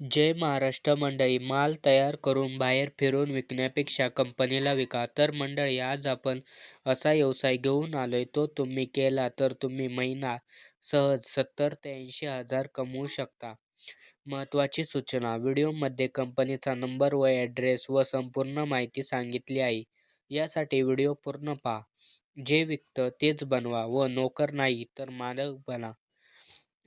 जय महाराष्ट्र मंडळी माल तयार करून बाहेर फिरून विकण्यापेक्षा कंपनीला विका तर मंडळी आज आपण असा व्यवसाय घेऊन आलोय तो तुम्ही केला तर तुम्ही महिना सहज सत्तर ते ऐंशी हजार कमवू शकता. महत्त्वाची सूचना व्हिडिओमध्ये कंपनीचा नंबर व ॲड्रेस व संपूर्ण माहिती सांगितली आहे. यासाठी व्हिडिओ पूर्ण पहा. जे विकतं तेच बनवा व नोकर नाही तर मालक बना.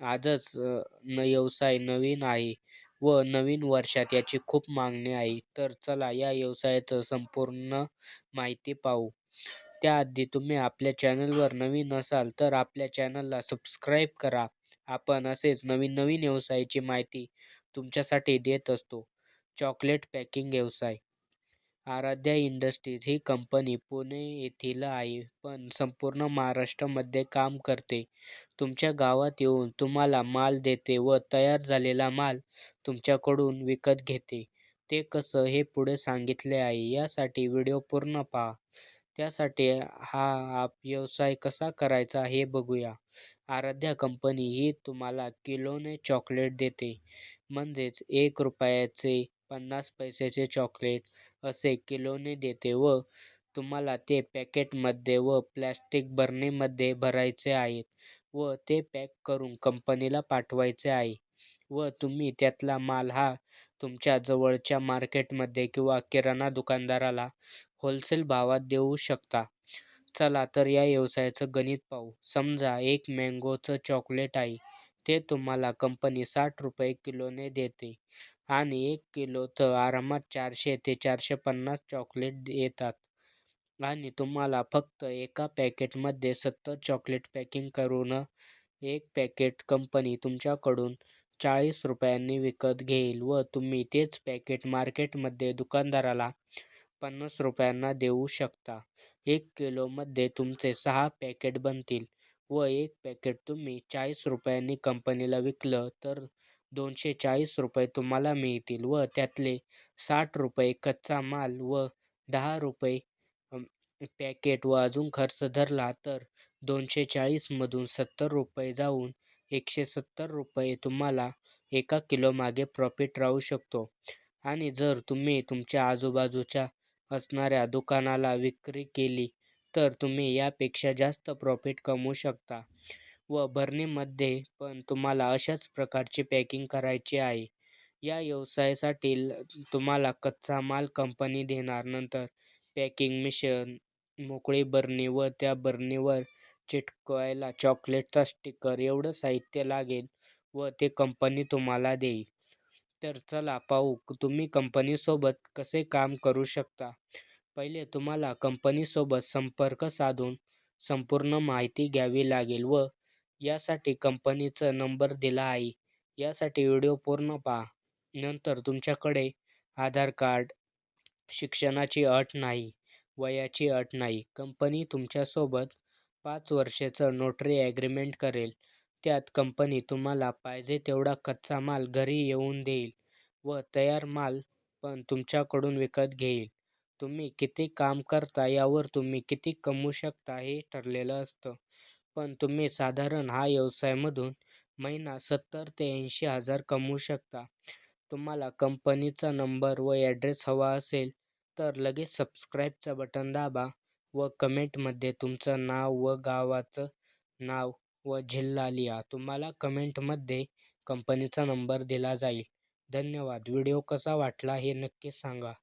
आजच व्यवसाय नवीन आहे व नवीन वर्षात याची खूप मागणी आहे. तर चला या व्यवसायाचं संपूर्ण माहिती पाहू. त्याआधी तुम्ही आपल्या चॅनलवर नवीन असाल तर आपल्या चॅनलला सबस्क्राईब करा. आपण असेच नवीन नवीन व्यवसायाची माहिती तुमच्यासाठी देत असतो. चॉकलेट पॅकिंग व्यवसाय आराध्या इंडस्ट्रीज ही कंपनी पुणे येथील आहे पण संपूर्ण महाराष्ट्रामध्ये काम करते. तुमच्या गावात येऊन तुम्हाला माल देते व तयार झालेला माल तुमच्याकडून विकत घेते. ते कसं हे पुढे सांगितले आहे. यासाठी व्हिडिओ पूर्ण पहा. त्यासाठी हा व्यवसाय कसा करायचा हे बघूया. आराध्या कंपनी ही तुम्हाला किलोने चॉकलेट देते. म्हणजेच एक रुपयाचे पन्नास पैशाचे चॉकलेट असे किलोने देते व तुम्हाला ते पॅकेटमध्ये व प्लॅस्टिक बरणीमध्ये भरायचे आहेत व ते पॅक करून कंपनीला पाठवायचे आहे व तुम्ही त्यातला माल हा तुमच्या जवळच्या मार्केटमध्ये किंवा किराणा दुकानदाराला होलसेल भावात देऊ शकता. चला तर या व्यवसायाचं गणित पाहू. समजा एक मँगोचं चॉकलेट आहे. ते तुम्हाला कंपनी साठ रुपये किलोने देते आणि एक किलो तर आरामात चारशे ते चारशे पन्नास चॉकलेट येतात आणि तुम्हाला फक्त एका पॅकेटमध्ये सत्तर चॉकलेट पॅकिंग करून एक पॅकेट कंपनी तुमच्याकडून चाळीस रुपयांनी विकत घेईल व तुम्ही तेच पॅकेट मार्केटमध्ये दुकानदाराला पन्नास रुपयांना देऊ शकता. एक किलोमध्ये तुमचे सहा पॅकेट बनतील व एक पॅकेट तुम्ही चाळीस रुपयांनी कंपनीला विकलं तर दोनशे चाळीस रुपये तुम्हाला मिळतील व त्यातले साठ रुपये कच्चा माल व दहा रुपये पॅकेट व अजून खर्च धरला तर दोनशे चाळीसमधून सत्तर रुपये जाऊन एकशे सत्तर रुपये तुम्हाला एका किलोमागे प्रॉफिट राहू शकतो. आणि जर तुम्ही तुमच्या आजूबाजूच्या असणाऱ्या दुकानाला विक्री केली तर तुम्ही यापेक्षा जास्त प्रॉफिट कमवू शकता. व बरणीमध्ये पण तुम्हाला अशाच प्रकारची पॅकिंग करायची आहे. या व्यवसायासाठी तुम्हाला कच्चा माल कंपनी देणार नंतर पॅकिंग मिशन मोकळी बरणी व त्या बरणीवर चिकटवायला चॉकलेटचा स्टिकर एवढं साहित्य लागेल व ते कंपनी तुम्हाला देईल. तर चला पाहू तुम्ही कंपनीसोबत कसे काम करू शकता. पहिले तुम्हाला कंपनीसोबत संपर्क साधून संपूर्ण माहिती घ्यावी लागेल व यासाठी कंपनीचा नंबर दिला आहे. यासाठी व्हिडिओ पूर्ण पहा. नंतर तुमच्याकडे आधार कार्ड, शिक्षणाची अट नाही, वयाची अट नाही. कंपनी तुमच्यासोबत पाच वर्षाचं नोटरी ॲग्रीमेंट करेल. त्यात कंपनी तुम्हाला पाहिजे तेवढा कच्चा माल घरी येऊन देईल व तयार माल पण तुमच्याकडून विकत घेईल. तुम्ही किती काम करता यावर तुम्ही किती कमवू शकता हे ठरलेलं असतं. पण तुम्ही साधारण हा व्यवसायामधून महिना सत्तर ते ऐंशी हजार कमवू शकता. तुम्हाला कंपनीचा नंबर व ॲड्रेस हवा असेल तर लगेच सबस्क्राईबचं बटन दाबा व कमेंटमध्ये तुमचं नाव व गावाचं नाव व जिल्हा लिहा. तुम्हाला कमेंटमध्ये कंपनीचा नंबर दिला जाईल. धन्यवाद. व्हिडिओ कसा वाटला हे नक्की सांगा.